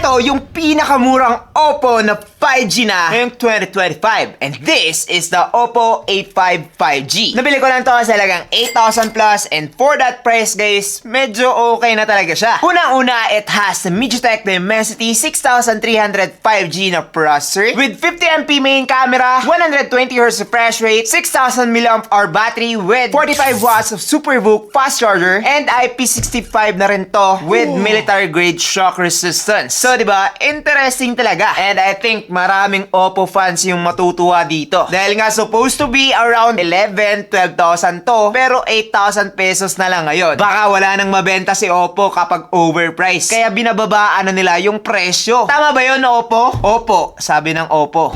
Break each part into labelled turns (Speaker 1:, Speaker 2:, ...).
Speaker 1: Ito yung pinakamurang Oppo na 5G na ngayong 2025. And this is the Oppo A5 5G. Nabili ko lang to sa halagang 8,000 plus and for that price guys, medyo okay na talaga siya. Unang-una, it has the MediaTek Dimensity 6300 5G na processor with 50MP main camera, 120Hz refresh rate, 6000 mAh battery with 45 watts of SuperVOOC fast charger, and IP65 na rin to with military grade shock resistance. So, di ba, interesting talaga. And I think maraming Oppo fans yung matutuwa dito. Dahil nga supposed to be around 11, 12,000 to, pero 8,000 pesos na lang ngayon. Baka wala nang mabenta si Oppo kapag overpriced. Kaya binababaan na nila yung presyo. Tama ba yun, Oppo? Oppo, sabi ng Oppo.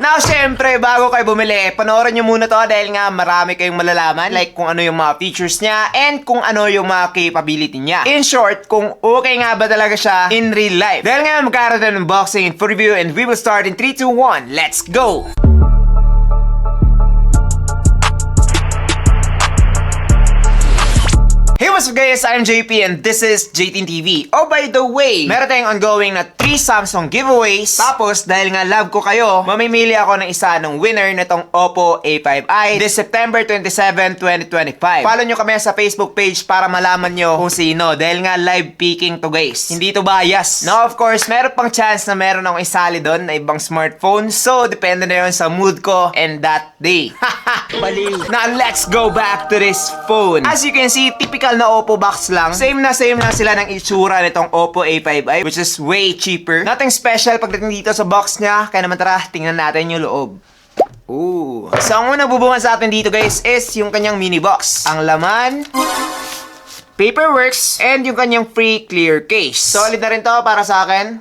Speaker 1: Now, syempre, bago kayo bumili, panoorin nyo muna to dahil nga marami kayong malalaman like kung ano yung mga features niya and kung ano yung mga capability niya. In short, kung okay nga ba talaga siya in real life. Dahil nga magkaroon ng unboxing and full review and we will start in 3, 2, 1. Let's go! What's up guys? I'm JP and this is JTN TV. Oh, by the way, meron tayong ongoing na 3 Samsung giveaways. Tapos, dahil nga love ko kayo, mamimili ako ng isa ng winner nitong Oppo A5i this September 27, 2025. Follow nyo kami sa Facebook page para malaman nyo kung sino. Dahil nga live picking to guys. Hindi to bias. Now, of course, meron pang chance na meron akong isali doon na ibang smartphone. So, depende na yun sa mood ko and that day. Baliw. Now, let's go back to this phone. As you can see, typical na Oppo box lang. Same na same lang sila ng itsura nitong Oppo A5i which is way cheaper. Nothing special pagdating dito sa box niya. Kaya naman tara, tingnan natin yung loob. Ooh. So, ang unang bubungan sa atin dito guys is yung kanyang mini box. Ang laman, paperworks, and yung kanyang free clear case. Solid na rin to para sa akin.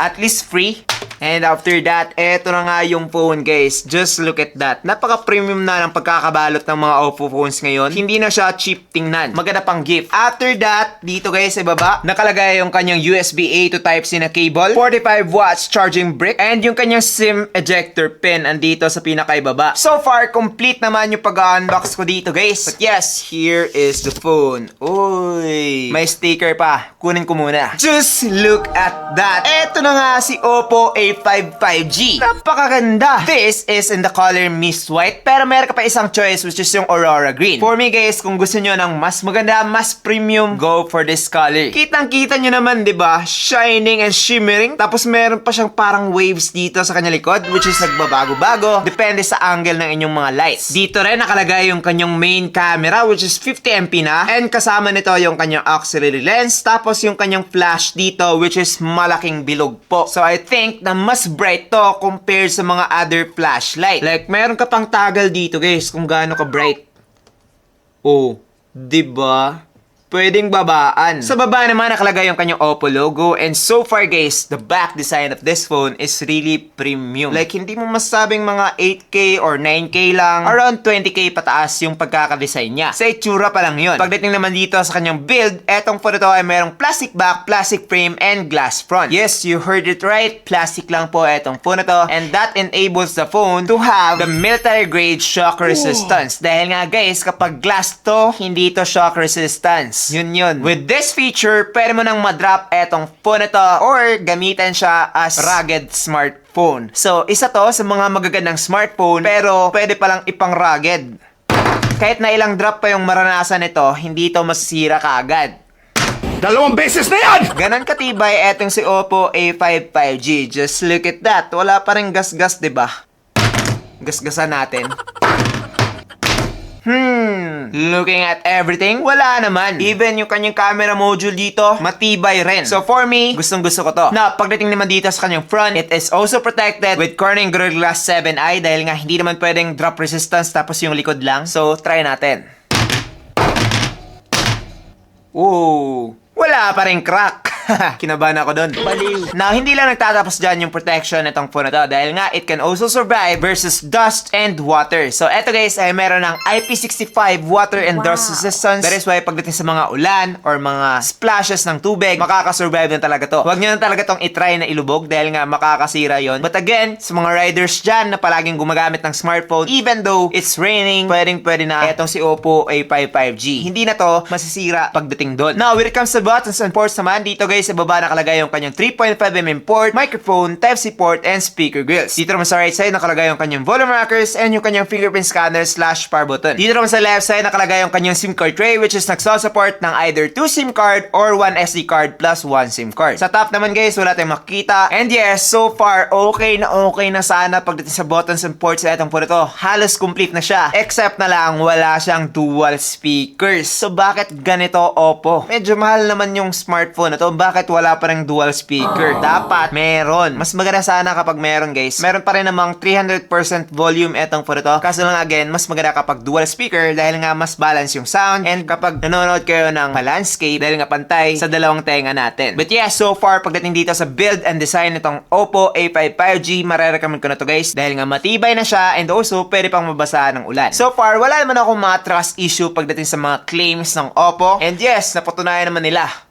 Speaker 1: At least free. And after that, eto na nga yung phone guys. Just look at that. Napaka-premium na ng pagkakabalot ng mga Oppo phones ngayon. Hindi na siya cheap tingnan. Maganda pang gift. After that, dito guys sa baba, nakalagay yung kanyang USB-A to Type-C na cable, 45 watts charging brick, and yung kanyang SIM ejector pin andito sa pinakaibaba. So far, complete naman yung pag-unbox ko dito guys. But yes, here is the phone. Uy, may sticker pa. Kunin ko muna. Just look at that. Eto na nga si Oppo A5 5G. Napakaganda. This is in the color Mist White. Pero meron ka pa isang choice which is yung Aurora Green. For me guys, kung gusto nyo ng mas maganda, mas premium, go for this color. Kitang-kita nyo naman, di ba? Shining and shimmering. Tapos meron pa siyang parang waves dito sa kanya likod which is nagbabago-bago. Depende sa angle ng inyong mga lights. Dito rin nakalagay yung kanyang main camera which is 50MP na. And kasama nito yung kanyang auxiliary lens. Tapos yung kanyang flash dito which is malaking bilog po. So I think na mas bright to compared sa mga other flashlight. Like meron ka pang toggle dito guys kung gaano ka bright. Oh, 'di ba? Pwedeng babaan. Sa baba naman nakalagay yung kanyang Oppo logo and so far guys, the back design of this phone is really premium. Like hindi mo masabing mga 8K or 9K lang, around 20K pataas yung pagkakadesign niya. Sa itsura pa lang yun. Pagdating naman dito sa kanyang build, etong phone ito ay merong plastic back, plastic frame, and glass front. Yes, you heard it right. Plastic lang po etong phone na to and that enables the phone to have the military grade shock resistance. Dahil nga guys, kapag glass to, hindi to shock resistance. Yun yun. With this feature, pwede mo nang madrop etong phone na to or gamitan siya as rugged smartphone. So, isa to sa mga magagandang smartphone pero pwede palang ipang rugged. Kahit na ilang drop pa yung maranasan nito, hindi to masisira kaagad.
Speaker 2: Dalawang beses na yan!
Speaker 1: Ganon katibay etong si Oppo A5 5G. Just look at that. Wala pa rin gas-gas, 'di ba? Gasgasan natin. Hmm, looking at everything, wala naman. Even yung kanyang camera module dito, matibay rin. So for me, gustong gusto ko to. Na pagdating naman dito sa kanyang front, it is also protected with Corning Gorilla Glass 7i dahil nga hindi naman pwedeng drop resistance tapos yung likod lang. So try natin. Ooh, wala pa rin crack. Kinabahan ako doon. Baliw. Now, hindi lang nagtatapos dyan yung protection nitong phone na to dahil nga it can also survive versus dust and water. So, eto guys ay meron ng IP65 water and dust resistance. That is why pagdating sa mga ulan or mga splashes ng tubig, makakasurvive na talaga to. Huwag nyo na talaga tong itry na ilubog dahil nga makakasira yon. But again, sa mga riders dyan na palaging gumagamit ng smartphone, even though it's raining, pwedeng pwede na etong si Oppo A5 5G. Hindi na to masisira pagdating doon. Now, when it comes to buttons and ports naman, dito guys, sa baba nakalagay yung kanyang 3.5mm port, microphone, Type-C port, and speaker grills. Dito naman sa right side nakalagay yung kanyang volume rockers and yung kanyang fingerprint scanner slash power button. Dito naman sa left side nakalagay yung kanyang SIM card tray which is nagsa-support ng either 2 SIM card or 1 SD card plus 1 SIM card. Sa top naman guys, wala tayong makikita. And yes, so far, okay na okay na sana pagdating sa buttons and ports na itong po ito. Halos complete na siya. Except na lang, wala siyang dual speakers. So bakit ganito, Oppo? Medyo mahal naman yung smartphone na to. Bakit wala pa rin dual speaker? Dapat meron. Mas maganda sana kapag meron guys. Meron pa rin namang 300% volume etong po ito. Kaso lang again, mas maganda kapag dual speaker dahil nga mas balance yung sound and kapag nanonood kayo ng landscape dahil nga pantay sa dalawang tenga natin. But yeah, so far pagdating dito sa build and design nitong Oppo A5 5G, marerecommend ko na to guys dahil nga matibay na siya and also pwede pang mabasa ng ulan. So far, wala naman akong mga trust issue pagdating sa mga claims ng Oppo. And yes, napatunayan naman nila.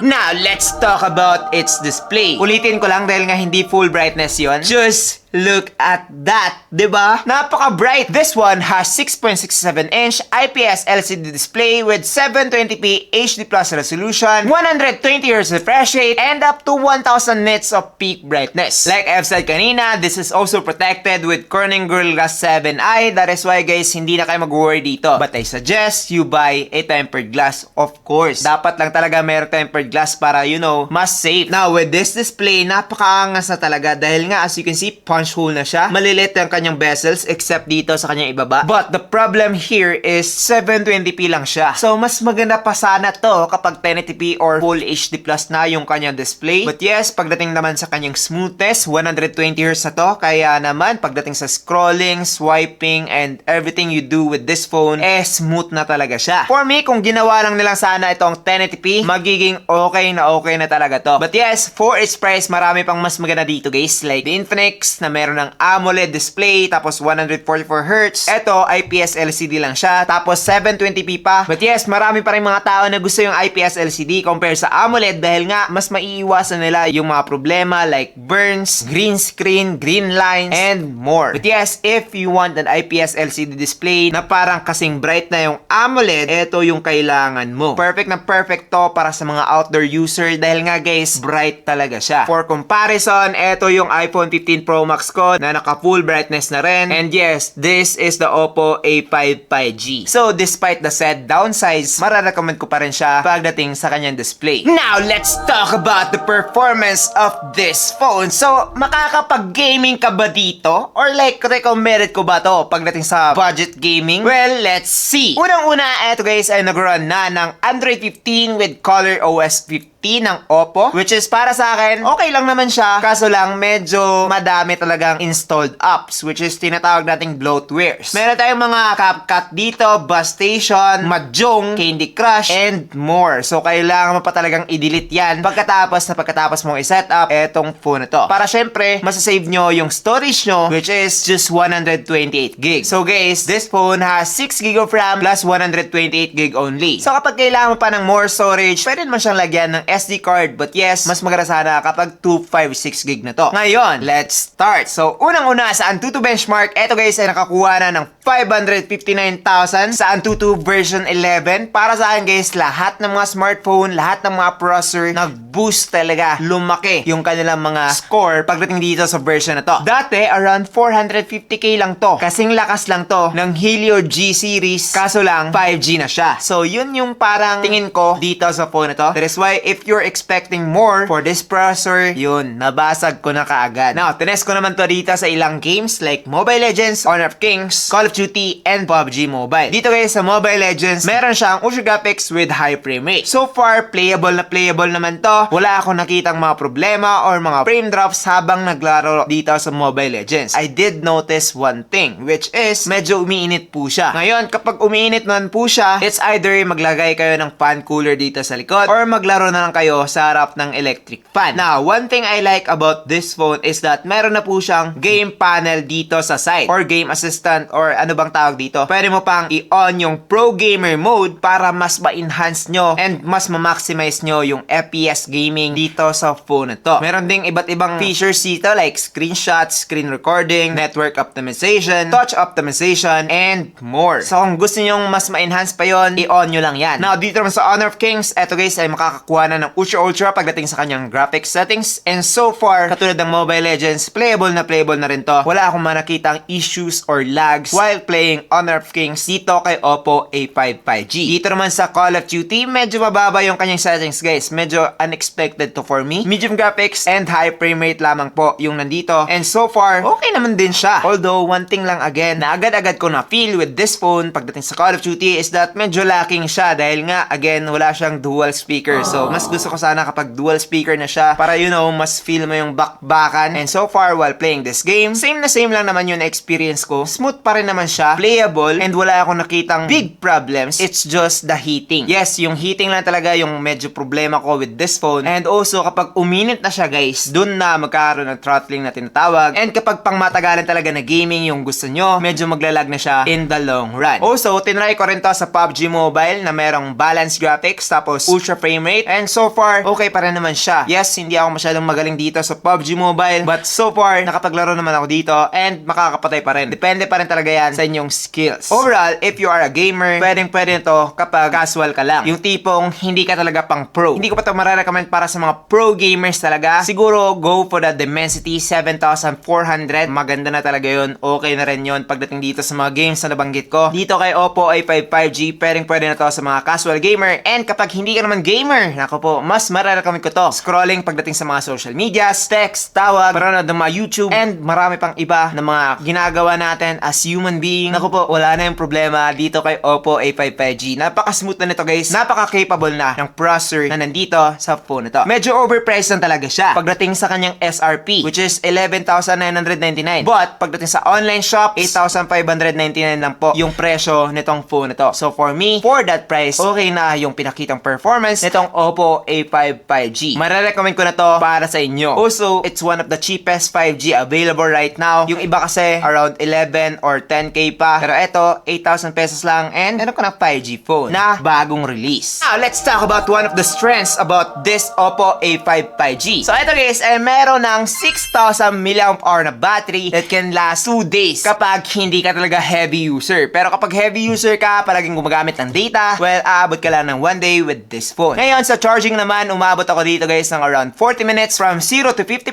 Speaker 1: Now, let's talk about its display. Ulitin ko lang dahil nga hindi full brightness yon. Just look at that, 'di ba? Napaka-bright. This one has 6.67-inch IPS LCD display with 720p HD resolution, 120 Hz refresh rate, and up to 1000 nits of peak brightness. Like I've said kanina, this is also protected with Corning Gorilla Glass 7i. That is why guys, hindi na kayo mag-worry dito. But I suggest you buy a tempered glass, of course. Dapat lang talaga meron tempered glass para, you know, mas safe. Now, with this display, napakaangas na talaga dahil nga, as you can see, punch hole na siya. Malilit ang kanyang bezels except dito sa kanyang ibaba. But the problem here is 720p lang siya. So, mas maganda pa sana to kapag 1080p or Full HD Plus na yung kanyang display. But yes, pagdating naman sa kanyang smoothness, 120Hz na to. Kaya naman, pagdating sa scrolling, swiping, and everything you do with this phone, eh, smooth na talaga siya. For me, kung ginawa lang nilang sana itong 1080p, magiging okay na okay na talaga to. But yes, for its price, marami pang mas maganda dito guys. Like the Infinix na meron ng AMOLED display, tapos 144Hz. Ito, IPS LCD lang siya, tapos 720p pa. But yes, marami pa rin mga tao na gusto yung IPS LCD compare sa AMOLED dahil nga, mas maiiwasan nila yung mga problema like burns, green screen, green lines, and more. But yes, if you want an IPS LCD display na parang kasing bright na yung AMOLED, ito yung kailangan mo. Perfect na perfect to para sa mga outdoor user dahil nga guys, bright talaga siya. For comparison, ito yung iPhone 15 Pro Max ko na naka full brightness na rin. And yes, this is the Oppo A5 5G. So, despite the said downsides, mararecommend ko pa rin siya pagdating sa kanyang display. Now, let's talk about the performance of this phone. So, makakapag-gaming ka ba dito? Or like, recommended ko ba to pagdating sa budget gaming? Well, let's see. Unang-una, eto guys ay nag-run na ng Android 15 with Color OS 15 ng Oppo. Which is para sa akin, okay lang naman siya. Kaso lang, medyo madami talagang installed apps. Which is tinatawag nating bloatwares. Meron tayong mga CapCut dito, Bus Station, Mahjong, Candy Crush, and more. So, kailangan mo pa talagang i-delete yan pagkatapos na pagkatapos mong i-set up etong phone na to. Para syempre, masasave nyo yung storage nyo, which is just 128 gig. So guys, this phone has 6 gig of RAM plus 128 gig only. So kapag kailangan mo pa ng more storage, pwede naman siyang lagyan ng SD card. But yes, mas maganda sana kapag 256 gig na to. Ngayon, let's start. So, unang-una sa Antutu benchmark, eto guys ay nakakuha na ng 559,000 sa Antutu version 11. Para sa akin guys, lahat ng mga smartphone, lahat ng mga processor, nag-boost talaga. Lumaki yung kanilang mga score pagdating dito sa version na to. Dati, around 450k lang to. Kasing lakas lang to ng Helio G series. Kaso lang, 5G na siya. So, yun yung parang tingin ko dito sa phone na to. That is why, if you're expecting more for this processor, yun, nabasag ko na kaagad. Now, tinest ko naman to dito sa ilang games like Mobile Legends, Honor of Kings, Call of Duty, and PUBG Mobile. Dito guys, sa Mobile Legends, meron siyang ultra graphics with high frame rate. So far, playable na playable naman to. Wala akong nakitang mga problema or mga frame drops habang naglaro dito sa Mobile Legends. I did notice one thing, which is medyo umiinit po siya. Ngayon, kapag umiinit naman po siya, it's either maglagay kayo ng fan cooler dito sa likod or maglaro na lang kayo sa harap ng electric fan. Now, one thing I like about this phone is that meron na po siyang game panel dito sa side or game assistant or ano bang tawag dito, pwede mo pang i-on yung pro gamer mode para mas ma-enhance nyo and mas ma-maximize nyo yung FPS gaming dito sa phone na to. Meron ding iba't ibang features dito like screenshots, screen recording, network optimization, touch optimization, and more. So kung gusto nyo mas ma-enhance pa yon, i-on nyo lang yan. Now, dito naman sa Honor of Kings, eto guys ay makakakuha na ng Ultra Ultra pagdating sa kanyang graphics settings. And so far, katulad ng Mobile Legends, playable na playable na rin to. Wala akong manakitang issues or lags while playing Honor of Kings dito kay Oppo A5 5G. Dito naman sa Call of Duty, medyo mababa yung kanyang settings guys. Medyo unexpected to for me. Medium graphics and high frame rate lamang po yung nandito. And so far, okay naman din siya. Although, one thing lang again na agad-agad ko na feel with this phone pagdating sa Call of Duty is that medyo lacking siya dahil nga, again, wala siyang dual speaker. So, mas gusto ko sana kapag dual speaker na siya para, you know, mas feel mo yung bakbakan. And so far, while playing this game, same na same lang naman yung experience ko. Smooth pa rin naman siya, playable, and wala akong nakitang big problems. It's just the heating. Yes, yung heating lang talaga yung medyo problema ko with this phone. And also, kapag uminit na siya guys, dun na magkakaroon ng throttling na tinatawag. And kapag pang matagalan talaga na gaming yung gusto nyo, medyo maglalag na siya in the long run. Also, tinry ko rin to sa PUBG Mobile na merong balanced graphics tapos ultra frame rate. And so far, okay pa rin naman siya. Yes, hindi ako masyadong magaling dito sa PUBG Mobile. But so far, nakapaglaro naman ako dito and makakapatay pa rin. Depende pa rin talaga yan sa inyong skills. Overall, if you are a gamer, pwedeng pwede to kapag casual ka lang. Yung tipong hindi ka talaga pang pro. Hindi ko pa to marirecommend para sa mga pro gamers talaga. Siguro, go for the Dimensity 7400. Maganda na talaga yun. Okay na rin yun pagdating dito sa mga games na nabanggit ko. Dito kay Oppo A5 5G, pwedeng pwede na to sa mga casual gamer. And kapag hindi ka naman gamer, nako po, mas marirecommend ko to. Scrolling pagdating sa mga social media, text, tawag, paranood ng mga YouTube, and marami pang iba na mga ginagawa natin as human being. Nako po, wala na yung problema dito kay Oppo A5 5G. Napaka-smooth na nito guys. Napaka-capable na ng processor na nandito sa phone na to. Medyo overpriced lang talaga siya pagdating sa kanyang SRP, which is 11,999. But pagdating sa online shop, 8,599 lang po yung presyo nitong phone na to. So for me, for that price, okay na yung pinakitang performance nitong Oppo A5 5G. Marerecommend ko na to para sa inyo. Also, it's one of the cheapest 5G available right now. Yung iba kasi around 11 or 10k pa. Pero ito, 8,000 pesos lang and meron ko ng 5G phone na bagong release. Now, let's talk about one of the strengths about this Oppo A5 5G. So ito guys, eh, meron ng 6,000 mAh na battery that can last 2 days kapag hindi ka talaga heavy user. Pero kapag heavy user ka, palaging gumagamit ng data, well, aabot ka lang ng 1 day with this phone. Ngayon, sa charging naman, umabot ako dito guys ng around 40 minutes from 0 to 50%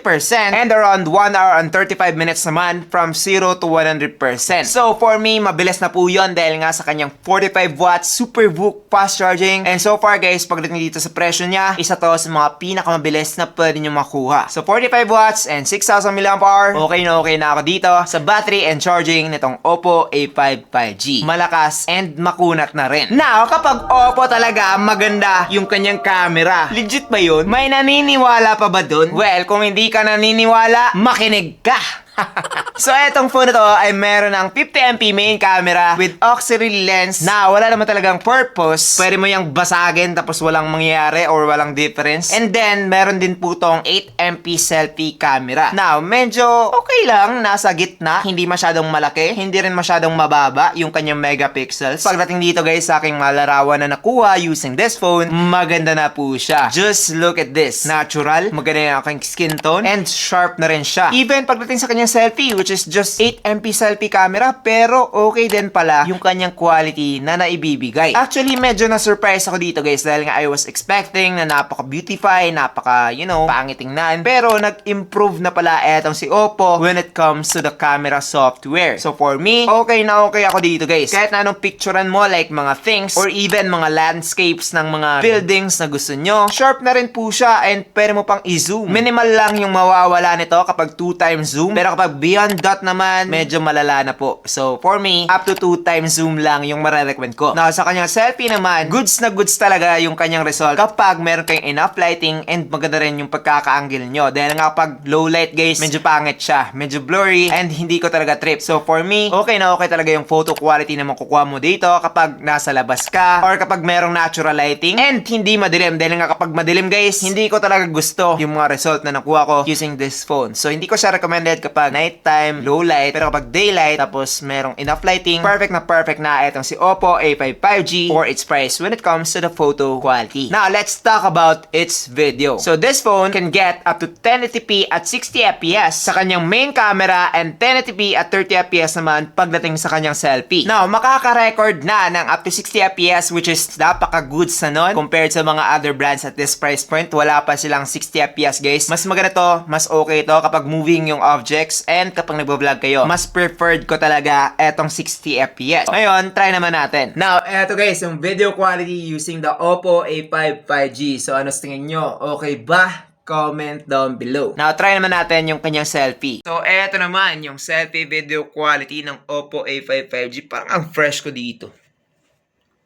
Speaker 1: and around 1 hour and 35 minutes naman from 0 to 100%. So, for me, mabilis na po yun dahil nga sa kanyang 45 watts super VOOC fast charging. And so far guys, pagdating dito sa presyo niya, isa to sa mga pinakamabilis na pwede nyo makuha. So, 45 watts and 6,000 mAh, okay na okay na ako dito sa battery and charging nitong Oppo A5 5G. Malakas and makunat na rin. Now, kapag Oppo talaga maganda yung kanyang camera, legit ba yun? May naniniwala pa ba dun? Well, kung hindi ka naniniwala, makinig ka! so, etong phone na to ay meron ng 50MP main camera with auxiliary lens na wala naman talagang purpose. Pwede mo yung basagin tapos walang mangyayari or walang difference. And then, meron din po tong 8MP selfie camera. Now, medyo okay lang, nasa gitna. Hindi masyadong malaki, hindi rin masyadong mababa yung kanyang megapixels. Pagdating dito guys sa aking malarawan na nakuha using this phone, maganda na po siya. Just look at this. Natural, maganda yung aking skin tone, and sharp na rin siya. Even pagdating sa kanyang selfie, which is just 8MP selfie camera, pero okay din pala yung kanyang quality na naibibigay. Actually, medyo na-surprise ako dito guys dahil nga I was expecting na napaka-beautify, napaka, you know, pangit tingnan. Pero nag-improve na pala etong si Oppo when it comes to the camera software. So for me, okay na okay ako dito guys. Kahit na anong picturean mo like mga things or even mga landscapes ng mga buildings na gusto nyo, sharp na rin po siya and pwede mo pang i-zoom. Minimal lang yung mawawala nito kapag 2 times zoom. Pero kapag beyond that naman, medyo malala na po. So, for me, up to 2 times zoom lang yung marirecommend ko. Now, sa kanyang selfie naman, goods na goods talaga yung kanyang result kapag meron kayong enough lighting and maganda rin yung pagkaka-angle nyo. Dahil nga kapag low light guys, medyo pangit siya. Medyo blurry and hindi ko talaga trip. So, for me, okay na okay talaga yung photo quality na makukuha mo dito kapag nasa labas ka or kapag merong natural lighting and hindi madilim. Dahil nga kapag madilim guys, hindi ko talaga gusto yung mga result na nakuha ko using this phone. So, hindi ko siya recommended kapag kapag nighttime, low light. Pero kapag daylight, tapos merong enough lighting, perfect na perfect na itong si Oppo A5 5G for its price when it comes to the photo quality. Now, let's talk about its video. So, this phone can get up to 1080p at 60 fps sa kanyang main camera and 1080p at 30 fps naman pagdating sa kanyang selfie. Now, makaka-record na ng up to 60 fps which is napaka-goods na nun compared sa mga other brands at this price point. Wala pa silang 60 fps guys. Mas maganda to, mas okay to kapag moving yung objects and kapag nagbo-vlog kayo. Mas preferred ko talaga etong 60 fps. Ngayon, try naman natin. Now, eto guys, yung video quality using the Oppo A5 5G. So, ano sa tingin nyo? Okay ba? comment down below. Now, try naman natin yung kanyang selfie. So, eto naman, yung selfie video quality ng Oppo A5 5G. Parang ang fresh ko dito.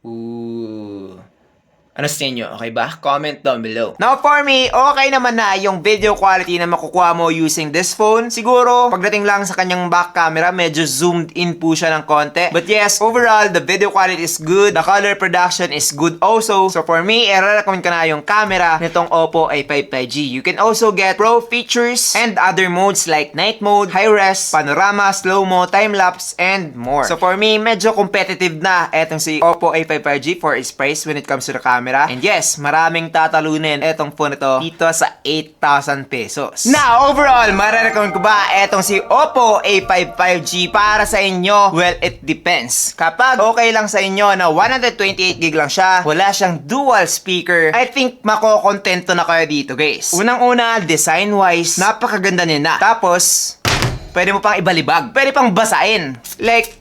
Speaker 1: Ooh. Ano sa inyo? Okay ba? Comment down below. Now for me, okay naman na yung video quality na makukuha mo using this phone. Siguro, pagdating lang sa kanyang back camera, medyo zoomed in po siya ng konti. But yes, overall, the video quality is good. The color production is good also. So for me, i-recommend ko na yung camera nitong Oppo A5 5G. You can also get pro features and other modes like night mode, high res, panorama, slow-mo, time-lapse, and more. So for me, medyo competitive na etong si Oppo A5 5G for its price when it comes to the camera. And yes, maraming tatalunin etong phone ito dito sa 8,000 pesos. Now, overall, marirecommend ko ba etong si Oppo A5 5G para sa inyo? Well, it depends. Kapag okay lang sa inyo na 128GB lang siya, wala siyang dual speaker, I think makokontento na kayo dito, guys. Unang-una, design-wise, napakaganda niya na. Tapos, pwede mo pang ibalibag. Pwede pang basain. Like,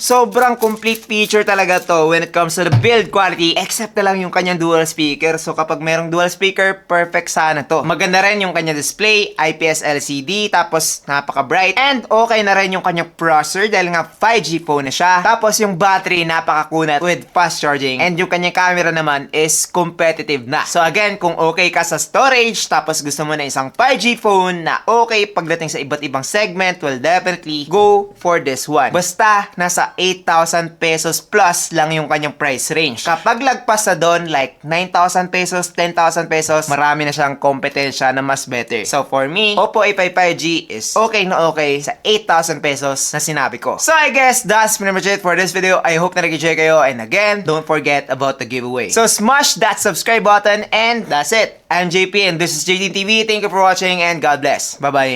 Speaker 1: sobrang complete feature talaga to when it comes to the build quality except na lang yung kanyang dual speaker. So kapag merong dual speaker, perfect sana to. Maganda rin yung kanyang display, IPS LCD, tapos napaka-bright. And okay na rin yung kanyang processor dahil nga 5G phone na siya. Tapos yung battery napakakunat with fast charging. And yung kanyang camera naman is competitive na. So again, kung okay ka sa storage, tapos gusto mo na isang 5G phone na okay pagdating sa iba't ibang segment, well definitely go for this one. Basta nasa 8,000 pesos plus lang yung kanyang price range. Kapag lagpas na doon, like 9,000 pesos, 10,000 pesos, marami na siyang kompetensya na mas better. So for me, Oppo A5 5G is okay na okay sa 8,000 pesos na sinabi ko. So I guess that's pretty much it for this video. I hope na nag-enjoy kayo. And again, don't forget about the giveaway. So smash that subscribe button and that's it. I'm JP and this is JT TV. Thank you for watching and God bless. Bye-bye.